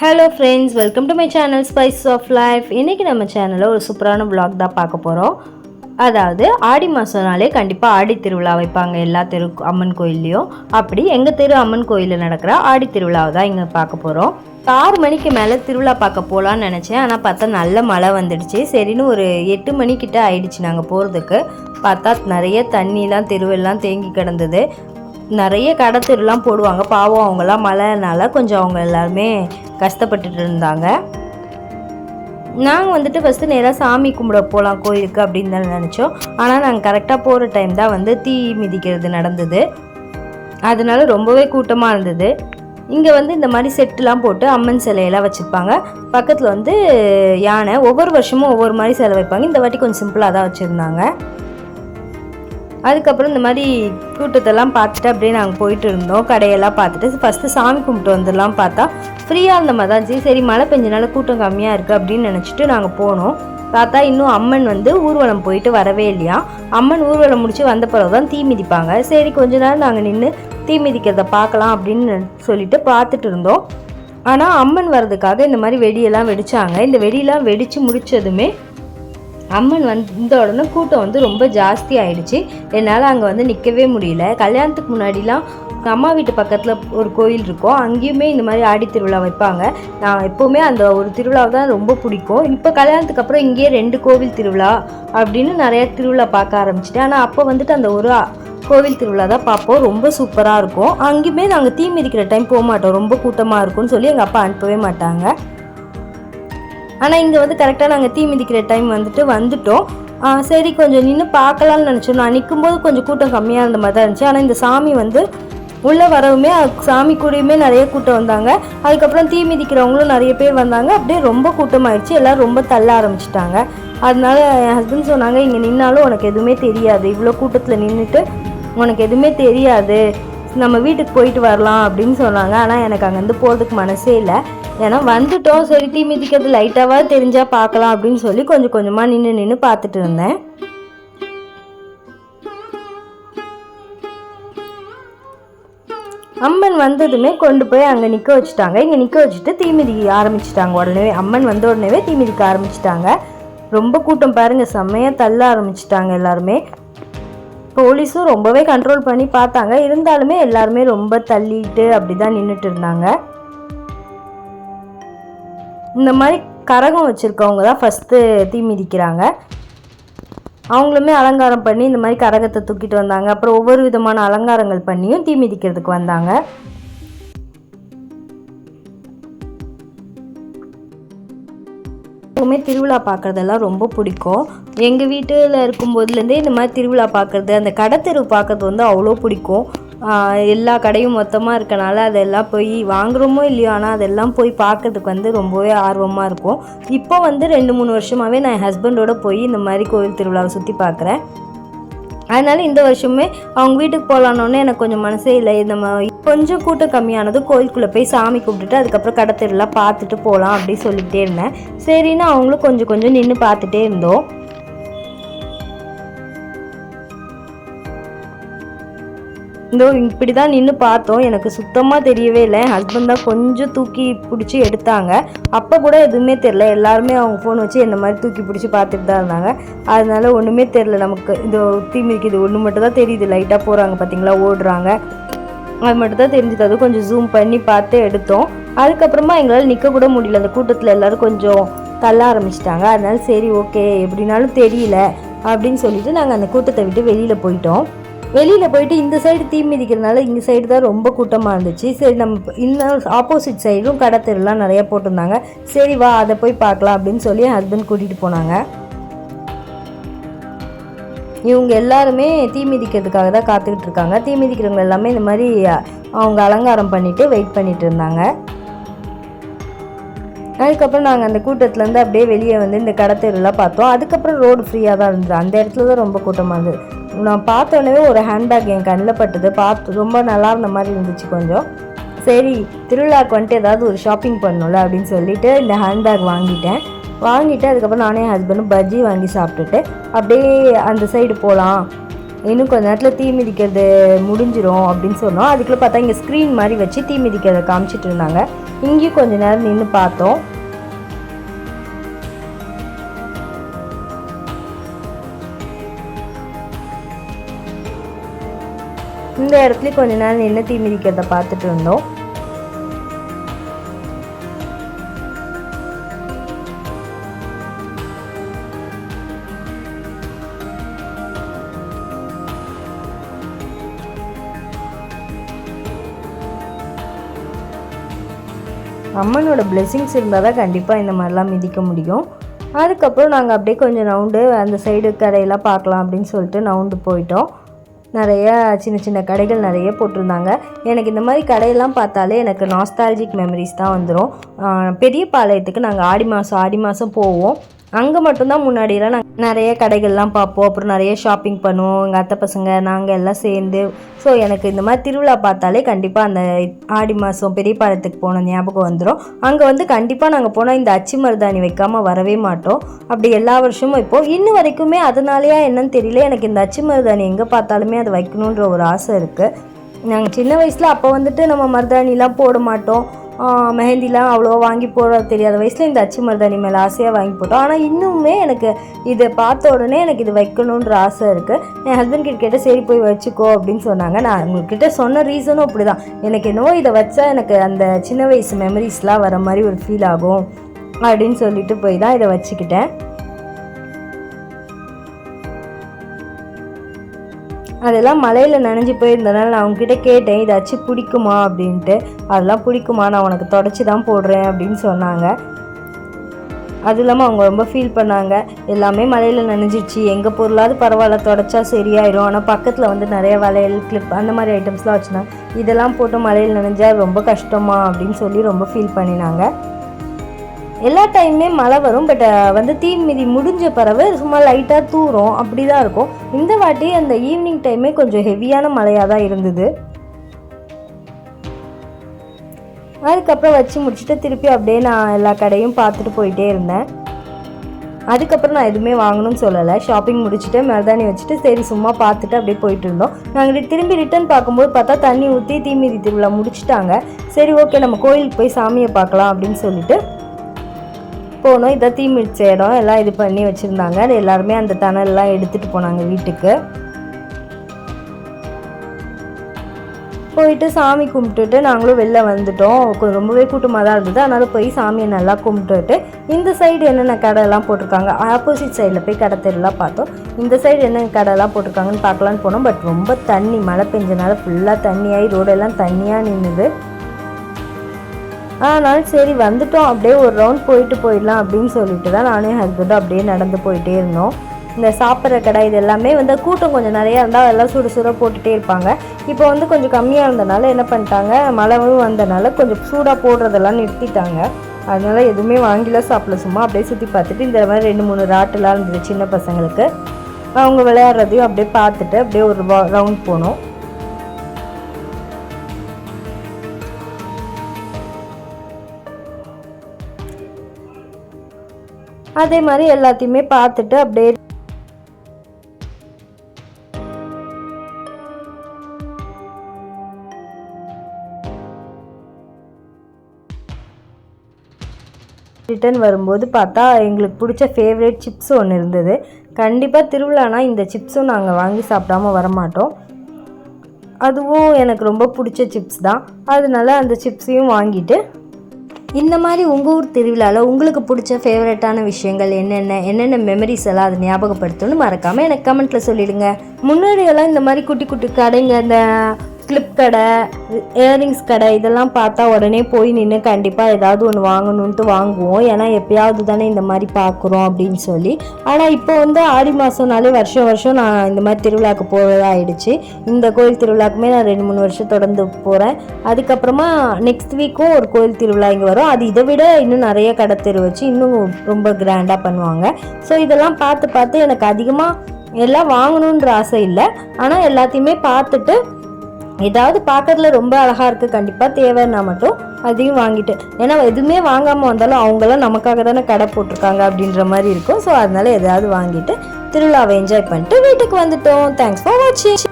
Hello friends welcome to my channel spice of life இன்றைக்கி நம்ம சேனலில் ஒரு சூப்பரான ப்ளாக் தான் பார்க்க போகிறோம் அதாவது ஆடி மாதம்னாலே கண்டிப்பாக ஆடி திருவிழா வைப்பாங்க எல்லா தெரு அம்மன் கோயில்லையும். அப்படி எங்கள் தெரு அம்மன் கோயிலில் நடக்கிற ஆடி திருவிழாவை தான் இங்கே பார்க்க போகிறோம் ஆறு மணிக்கு மேலே திருவிழா பார்க்க போகலான்னு நினச்சேன். ஆனால் பார்த்தா நல்ல மழை வந்துடுச்சு. சரின்னு ஒரு எட்டு மணிக்கிட்ட ஆயிடுச்சு நாங்கள் போகிறதுக்கு பார்த்தா நிறைய தண்ணிலாம் தெருவெல்லாம் தேங்கி கிடந்தது. நிறைய கடை தெருலாம் போடுவாங்க. பாவம் அவங்கெல்லாம் மழைனால கொஞ்சம் அவங்க எல்லாருமே கஷ்டப்பட்டுட்டு இருந்தாங்க. நாங்கள் வந்துட்டு ஃபஸ்ட்டு நேராக சாமி கும்பிட போகலாம் கோயிலுக்கு அப்படின்னு தான் நினச்சோம். ஆனால் நாங்கள் கரெக்டாக போகிற டைம் தான் வந்து தீ மிதிக்கிறது நடந்தது. அதனால ரொம்பவே கூட்டமாக இருந்தது. இங்கே வந்து இந்த மாதிரி செட்டுலாம் போட்டு அம்மன் சிலையெல்லாம் வச்சுருப்பாங்க. பக்கத்தில் வந்து யானை ஒவ்வொரு வருஷமும் ஒவ்வொரு மாதிரி சிலை வைப்பாங்க. இந்த வாட்டி கொஞ்சம் சிம்பிளாக தான் வச்சுருந்தாங்க. அதுக்கப்புறம் இந்த மாதிரி கூட்டத்தெல்லாம் பார்த்துட்டு அப்படியே நாங்கள் போயிட்டு இருந்தோம். கடையெல்லாம் பார்த்துட்டு ஃபஸ்ட்டு சாமி கும்பிட்டு வந்துடலாம் பார்த்தா ஃப்ரீயாக இருந்த மாதிரி தான் இருந்துச்சு. சரி மழை பெஞ்சனால கூட்டம் கம்மியாக இருக்குது அப்படின்னு நினச்சிட்டு நாங்கள் போனோம். பார்த்தா இன்னும் அம்மன் வந்து ஊர்வலம் போயிட்டு வரவே இல்லையா? அம்மன் ஊர்வலம் முடிச்சு வந்த பிறகு தான் தீ மிதிப்பாங்க. சரி கொஞ்ச நேரம் நாங்கள் நின்று தீ மிதிக்கிறத பார்க்கலாம் அப்படின்னு சொல்லிட்டு பார்த்துட்டு இருந்தோம். ஆனால் அம்மன் வர்றதுக்காக இந்த மாதிரி வெடியெல்லாம் வெடிச்சாங்க. இந்த வெடியெல்லாம் வெடித்து முடித்ததுமே அம்மன் வந்து இந்த உடனே கூட்டம் வந்து ரொம்ப ஜாஸ்தி ஆயிடுச்சு. என்னால் அங்கே வந்து நிற்கவே முடியல. கல்யாணத்துக்கு முன்னாடிலாம் அம்மா வீட்டு பக்கத்தில் ஒரு கோயில் இருக்கும். அங்கேயுமே இந்த மாதிரி ஆடி திருவிழா வைப்பாங்க. நான் எப்போவுமே அந்த ஒரு திருவிழாவை தான் ரொம்ப பிடிக்கும். இப்போ கல்யாணத்துக்கு அப்புறம் இங்கேயே ரெண்டு கோவில் திருவிழா அப்படின்னு நிறைய திருவிழா பார்க்க ஆரம்பிச்சிட்டேன். ஆனால் அப்போ வந்துட்டு அந்த ஒரு கோவில் திருவிழா தான் பார்ப்போம். ரொம்ப சூப்பராக இருக்கும். அங்கேயுமே நாங்கள் தீ மிதிக்கிற டைம் போக மாட்டோம். ரொம்ப கூட்டமாக இருக்கும்னு சொல்லி எங்கள் அப்பா அனுப்பவே மாட்டாங்க. ஆனால் இங்கே வந்து கரெக்டாக நாங்கள் தீ மிதிக்கிற டைம் வந்துட்டு வந்துட்டோம். சரி கொஞ்சம் நின்று பார்க்கலாம்னு நினச்சோம். நான் நிற்கும்போது கொஞ்சம் கூட்டம் கம்மியாக இருந்த மாதிரி தான் இருந்துச்சு. ஆனால் இந்த சாமி வந்து உள்ளே வரவுமே சாமி கூடயுமே நிறைய கூட்டம் வந்தாங்க. அதுக்கப்புறம் தீ மிதிக்கிறவங்களும் நிறைய பேர் வந்தாங்க. அப்படியே ரொம்ப கூட்டமாயிடுச்சு எல்லோரும் ரொம்ப தள்ள ஆரம்பிச்சிட்டாங்க. அதனால என் ஹஸ்பண்ட் சொன்னாங்க இங்கே நின்னாலும் உனக்கு எதுவுமே தெரியாது. இவ்வளோ கூட்டத்தில் நின்றுட்டு உனக்கு எதுவுமே தெரியாது. நம்ம வீட்டுக்கு போயிட்டு வரலாம் அப்படின்னு சொன்னாங்க. ஆனால் எனக்கு அங்கேருந்து போகிறதுக்கு மனசே இல்லை. ஏன்னா வந்துட்டோம். சரி தீ மிதிக்கிறது லைட்டாவது தெரிஞ்சால் பார்க்கலாம் அப்படின்னு சொல்லி கொஞ்சம் கொஞ்சமாக நின்று நின்று பார்த்துட்டு இருந்தேன். அம்மன் வந்ததுமே கொண்டு போய் அங்கே நிற்க வச்சுட்டாங்க. இங்கே நிற்க வச்சுட்டு தீ மிதிக்க ஆரம்பிச்சிட்டாங்க உடனே. அம்மன் வந்த உடனே தீ மிதிக்க ஆரம்பிச்சிட்டாங்க. ரொம்ப கூட்டம் பாருங்கள் செம்மையாக தள்ள ஆரம்பிச்சிட்டாங்க எல்லாருமே. போலீஸும் ரொம்பவே கண்ட்ரோல் பண்ணி பார்த்தாங்க. இருந்தாலுமே எல்லாருமே ரொம்ப தள்ளிட்டு அப்படி தான் நின்றுட்டு இருந்தாங்க. இந்த மாதிரி கரகம் வச்சுருக்கவங்க தான் ஃபஸ்ட்டு தீ மிதிக்கிறாங்க. அவங்களுமே அலங்காரம் பண்ணி இந்த மாதிரி கரகத்தை தூக்கிட்டு வந்தாங்க. அப்புறம் ஒவ்வொரு விதமான அலங்காரங்கள் பண்ணியும் தீ மிதிக்கிறதுக்கு வந்தாங்க. எப்போவுமே திருவிழா பார்க்குறதெல்லாம் ரொம்ப பிடிக்கும். எங்கள் வீட்டில் இருக்கும்போதுலேருந்தே இந்த மாதிரி திருவிழா பார்க்குறது அந்த கடை தெரு பார்க்கறது வந்து அவ்வளோ பிடிக்கும். எல்லா கடையும் மொத்தமாக இருக்கனால அதெல்லாம் போய் வாங்குறோமோ இல்லையோ ஆனால் அதெல்லாம் போய் பார்க்கறதுக்கு வந்து ரொம்பவே ஆர்வமாக இருக்கும் இப்போ வந்து ரெண்டு மூணு வருஷமாகவே நான் என் ஹஸ்பண்டோட போய் இந்த மாதிரி கோயில் திருவிழாவை சுற்றி பார்க்குறேன் அதனால் இந்த வருஷமே அவங்க வீட்டுக்கு போகலான்னொன்னே எனக்கு கொஞ்சம் மனசே இல்லை. நம்ம கொஞ்சம் கூட்டம் கம்மியானதும் கோயிலுக்குள்ளே போய் சாமி கும்பிட்டுட்டு அதுக்கப்புறம் கடை திருவிழா பார்த்துட்டு போகலாம் அப்படின்னு சொல்லிக்கிட்டே இருந்தேன். சரின்னு அவங்களும் கொஞ்சம் கொஞ்சம் நின்று பார்த்துட்டே இருந்தோம். இந்த இப்படி தான் நின்று பார்த்தோம். எனக்கு சுத்தமாக தெரியவே இல்லை. ஹஸ்பண்ட் தான் கொஞ்சம் தூக்கி பிடிச்சி எடுத்தாங்க. அப்போ கூட எதுவுமே தெரில எல்லாருமே அவங்க ஃபோன் வச்சு இந்த மாதிரி தூக்கி பிடிச்சி பார்த்துட்டு தான் இருந்தாங்க. அதனால ஒன்றுமே தெரில நமக்கு. இந்த தீமிதிக்கு இது ஒன்று மட்டும் தான் தெரியுது. லைட்டாக போகிறாங்க பார்த்தீங்களா ஓடுறாங்க. அது மட்டும் தான் தெரிஞ்சது. அது கொஞ்சம் ஜூம் பண்ணி பார்த்து எடுத்தோம். அதுக்கப்புறமா எங்களால் நிற்க கூட முடியல. அந்த கூட்டத்தில் எல்லோரும் கொஞ்சம் தள்ள ஆரம்பிச்சிட்டாங்க. அதனால சரி ஓகே எப்படினாலும் தெரியல அப்படின்னு சொல்லிட்டு நாங்கள் அந்த கூட்டத்தை விட்டு வெளியில் போயிட்டோம். வெளியில் போயிட்டு இந்த சைடு தீ மிதிக்கிறதுனால இந்த சைடு தான் ரொம்ப கூட்டமாக இருந்துச்சு. சரி நம்ம இன்னும் ஆப்போசிட் சைடும் கடை தெருலாம் நிறையா போட்டிருந்தாங்க. சரி வா அதை போய் பார்க்கலாம் அப்படின்னு சொல்லி ஹஸ்பண்ட் கூட்டிகிட்டு போனாங்க. இவங்க எல்லாருமே தீ மிதிக்கிறதுக்காக தான் காத்துக்கிட்டு இருக்காங்க. தீ மிதிக்கிறவங்க எல்லாமே இந்த மாதிரி அவங்க அலங்காரம் பண்ணிட்டு வெயிட் பண்ணிட்டு இருந்தாங்க. அதுக்கப்புறம் நாங்கள் அந்த கூட்டத்துலேருந்து அப்படியே வெளியே வந்து இந்த கடத்தெருலாம் பார்த்தோம். அதுக்கப்புறம் ரோடு ஃப்ரீயாக தான் இருந்தது. அந்த இடத்துல தான் ரொம்ப கூட்டமாக இருந்தது. நான் பார்த்தோன்னே ஒரு ஹேண்ட்பேக் என் கண்ணில் பட்டது. பார்த்து ரொம்ப நல்லா இருந்த மாதிரி இருந்துச்சு கொஞ்சம். சரி திருவிழாக்கு வந்துட்டு ஏதாவது ஒரு ஷாப்பிங் பண்ணணும்ல அப்படின்னு சொல்லிட்டு இந்த ஹேண்ட்பேக் வாங்கிட்டேன். வாங்கிட்டு அதுக்கப்புறம் நானே என் ஹஸ்பண்டும் பஜ்ஜி வாங்கி சாப்பிட்டுட்டு அப்படியே அந்த சைடு போகலாம் இன்னும் கொஞ்ச நேரத்தில் தீ மிதிக்கிறது முடிஞ்சிடும் அப்படின்னு சொன்னோம். அதுக்குள்ளே பார்த்தா இங்கே ஸ்க்ரீன் மாதிரி வச்சு தீ மிதிக்கிறத காமிச்சிட்டு இருந்தாங்க. இங்கேயும் கொஞ்ச நேரம் நின்று பார்த்தோம். இந்த இடத்துலையும் கொஞ்ச நேரம் நின்று தீ மிதிக்கிறத பார்த்துட்டு இருந்தோம். அம்மனோட blessings இருந்தால் தான் கண்டிப்பாக இந்த மாதிரிலாம் மிதிக்க முடியும். அதுக்கப்புறம் நாங்கள் அப்படியே கொஞ்சம் நவுண்டு அந்த சைடு கடையெல்லாம் பார்க்கலாம் அப்படின்னு சொல்லிட்டு நவுண்டு போயிட்டோம். நிறைய சின்ன சின்ன கடைகள் நிறைய போட்டிருந்தாங்க. எனக்கு இந்த மாதிரி கடையெல்லாம் பார்த்தாலே எனக்கு நாஸ்டாலஜிக் மெமரிஸ் தான் வந்துடும் பெரிய பாளையத்துக்கு நாங்கள் ஆடி மாதம் ஆடி மாதம் போவோம். அங்கே மட்டும்தான் முன்னாடியெல்லாம் நாங்கள் நிறைய கடைகள்லாம் பார்ப்போம். அப்புறம் நிறைய ஷாப்பிங் பண்ணுவோம். எங்கள் அத்தை பசங்க நாங்கள் எல்லாம் சேர்ந்து. ஸோ எனக்கு இந்த மாதிரி திருவிழா பார்த்தாலே கண்டிப்பாக அந்த ஆடி மாதம் பெரிய பாளையத்துக்கு போன ஞாபகம் வந்துடும் அங்கே வந்து கண்டிப்பாக நாங்கள் போனால் இந்த அச்சு மருதாணி வைக்காமல் வரவே மாட்டோம். அப்படி எல்லா வருஷமும் இப்போ இன்னும் வரைக்குமே அதனாலயா என்னன்னு தெரியல. எனக்கு இந்த அச்சு மருதாணி எங்கே பார்த்தாலுமே அதை வைக்கணுன்ற ஒரு ஆசை இருக்குது நாங்கள் சின்ன வயசில் அப்போ வந்துட்டு நம்ம மருதாணிலாம் போட மாட்டோம். மெஹந்திலாம் அவ்வளோவா வாங்கி போட தெரியாத வயசில் இந்த அச்சு மருதாணி மேலே ஆசையாக வாங்கி போட்டோம். ஆனால் இன்னுமே எனக்கு இதை பார்த்த உடனே எனக்கு இது வைக்கணுன்ற ஆசை இருக்குது என் ஹஸ்பண்ட் கிட்ட கேட்ட சரி போய் வச்சுக்கோ அப்படின்னு சொன்னாங்க. நான் உங்ககிட்ட சொன்ன ரீசனும் அப்படி தான் எனக்கு என்னவோ இதை வச்சா எனக்கு அந்த சின்ன வயசு மெமரிஸ்லாம் வர மாதிரி ஒரு ஃபீல் ஆகும் அப்படின்னு சொல்லிட்டு போய் தான் இதை வச்சுக்கிட்டேன். அதெல்லாம் மலையில் நனைஞ்சு போயிருந்தனால நான் அவங்ககிட்ட கேட்டேன் இதாச்சும் பிடிக்குமா? அப்படின்ட்டு. அதெல்லாம் பிடிக்குமா? நான் உனக்கு தொடச்சி தான் போடுறேன் அப்படின்னு சொன்னாங்க. அது இல்லாமல் அவங்க ரொம்ப ஃபீல் பண்ணாங்க. எல்லாமே மலையில் நனைஞ்சிருச்சு. எங்கள் பொருளாவது பரவாயில்ல தொடச்சா சரியாயிடும் ஆனால் பக்கத்தில் வந்து நிறைய வளையல் கிளிப் அந்த மாதிரி ஐட்டம்ஸ்லாம் வச்சுருந்தாங்க இதெல்லாம் போட்டு மலையில் நனைஞ்சா ரொம்ப கஷ்டமா? அப்படின்னு சொல்லி ரொம்ப ஃபீல் பண்ணினாங்க. எல்லா டைமுமே மழை வரும் பட் வந்து தீ மிதி முடிஞ்ச பறவை சும்மா லைட்டாக தூரும் அப்படி தான் இருக்கும். இந்த வாட்டி அந்த ஈவினிங் டைமே கொஞ்சம் ஹெவியான மழையாக தான் இருந்தது. அதுக்கப்புறம் வச்சு முடிச்சுட்டு திருப்பி அப்படியே நான் எல்லா கடையும் பார்த்துட்டு போயிட்டே இருந்தேன். அதுக்கப்புறம் நான் எதுவுமே வாங்கணும்னு சொல்லலை. ஷாப்பிங் முடிச்சுட்டு மருதாணி வச்சுட்டு சரி சும்மா பார்த்துட்டு அப்படியே போயிட்டு இருந்தோம். நாங்கள் திரும்பி ரிட்டர்ன் பார்க்கும்போது பார்த்தா தண்ணி ஊற்றி தீமிதி திருவிழா முடிச்சிட்டாங்க. சரி ஓகே நம்ம கோயிலுக்கு போய் சாமியை பார்க்கலாம் அப்படின்னு சொல்லிட்டு போனோம் இதை தீ மிதிச்ச இடம் எல்லாம் இது பண்ணி வச்சுருந்தாங்க. எல்லாருமே அந்த தணல்லாம் எடுத்துகிட்டு போனாங்க வீட்டுக்கு. போயிட்டு சாமி கும்பிட்டுட்டு நாங்களும் வெளில வந்துட்டோம். ரொம்பவே கூட்டமாக தான் இருந்தது. அதனால் போய் சாமியை நல்லா கும்பிட்டுட்டு இந்த சைடு என்னென்ன கடைலாம் போட்டிருக்காங்க? ஆப்போசிட் சைடில் போய் கடை தெருலாம் பார்த்தோம். இந்த சைடு என்னென்ன கடைலாம் போட்டிருக்காங்கன்னு பார்க்கலான்னு போனோம். பட் ரொம்ப தண்ணி மழை பெஞ்சனால ஃபுல்லாக தண்ணியாகி ரோடெல்லாம் தண்ணியாக நின்றுது ஆனால் சரி வந்துட்டோம். அப்படியே ஒரு ரவுண்ட் போயிட்டு போயிடலாம் அப்படின்னு சொல்லிட்டு தான் நானும் என் ஹஸ்பண்டும் அப்படியே நடந்து போயிட்டே இருந்தோம். இந்த சாப்பிட்ற கடை இது எல்லாமே வந்து கூட்டம் கொஞ்சம் நிறையா இருந்தால் அதெல்லாம் சுட சுட போட்டுகிட்டே இருப்பாங்க. இப்போ வந்து கொஞ்சம் கம்மியாக இருந்தனால என்ன பண்ணிட்டாங்க மழைவும் வந்தனால கொஞ்சம் சூடாக போடுறதெல்லாம் நிறுத்திட்டாங்க. அதனால் எதுவுமே வாங்கிலாம் சாப்பிட சும்மா அப்படியே சுற்றி பார்த்துட்டு இந்த மாதிரி ரெண்டு மூணு ராட்டெலாம் இருந்தது சின்ன பசங்களுக்கு. அவங்க விளையாடுறதையும் அப்படியே பார்த்துட்டு அப்படியே ஒரு ரவுண்ட் போனோம். அதே மாதிரி எல்லாத்தையுமே பார்த்துட்டு அப்படியே ரிட்டர்ன் வரும்போது பார்த்தா எங்களுக்கு பிடிச்ச ஃபேவரட் சிப்ஸ் ஒன்று இருந்தது. கண்டிப்பாக திருவிழானா இந்த சிப்ஸும் நாங்கள் வாங்கி சாப்பிடாம வரமாட்டோம். அதுவும் எனக்கு ரொம்ப பிடிச்ச சிப்ஸ் தான். அதனால அந்த சிப்ஸையும் வாங்கிட்டு இந்த மாதிரி உங்கள் ஊர் திருவிழாவில் உங்களுக்கு பிடிச்ச ஃபேவரட்டான விஷயங்கள் என்னென்ன? என்னென்ன மெமரிஸ் எல்லாம் அதை ஞாபகப்படுத்தணும்னு மறக்காமல் எனக்கு கமெண்ட்டில் சொல்லிடுங்க. முன்னாடியெல்லாம் இந்த மாதிரி குட்டி குட்டி கடைங்க இந்த கிளிப் கடை இயரிங்ஸ் கடை இதெல்லாம் பார்த்தா உடனே போய் நின்று கண்டிப்பாக ஏதாவது ஒன்று வாங்கணுன்ட்டு வாங்குவோம். ஏன்னா எப்பயாவது தானே இந்த மாதிரி பார்க்குறோம் அப்படின்னு சொல்லி. ஆனால் இப்போ வந்து ஆடி மாதம்னாலே வருஷம் வருஷம் நான் இந்த மாதிரி திருவிழாக்கு போகிறதா ஆயிடுச்சு. இந்த கோயில் திருவிழாக்குமே நான் ரெண்டு மூணு வருஷம் தொடர்ந்து போகிறேன் அதுக்கப்புறமா நெக்ஸ்ட் வீக்கும் ஒரு கோயில் திருவிழா இங்கே வரும். அது இதை விட இன்னும் நிறைய கடை தெரு வச்சு இன்னும் ரொம்ப கிராண்டாக பண்ணுவாங்க. ஸோ இதெல்லாம் பார்த்து பார்த்து எனக்கு அதிகமாக எல்லாம் வாங்கணுன்ற ஆசை இல்லை. ஆனால் எல்லாத்தையுமே பார்த்துட்டு ஏதாவது பார்க்கறதுல ரொம்ப அழகாக இருக்குது கண்டிப்பாக தேவைன்னா மட்டும் அதையும் வாங்கிட்டு. ஏன்னா எதுவுமே வாங்காமல் வந்தாலும் அவங்களாம் நமக்காக தானே கடை போட்டிருக்காங்க அப்படின்ற மாதிரி இருக்கும். ஸோ அதனால எதாவது வாங்கிட்டு திருவிழாவை என்ஜாய் பண்ணிட்டு வீட்டுக்கு வந்துட்டோம். தேங்க்ஸ் ஃபார் வாட்சிங்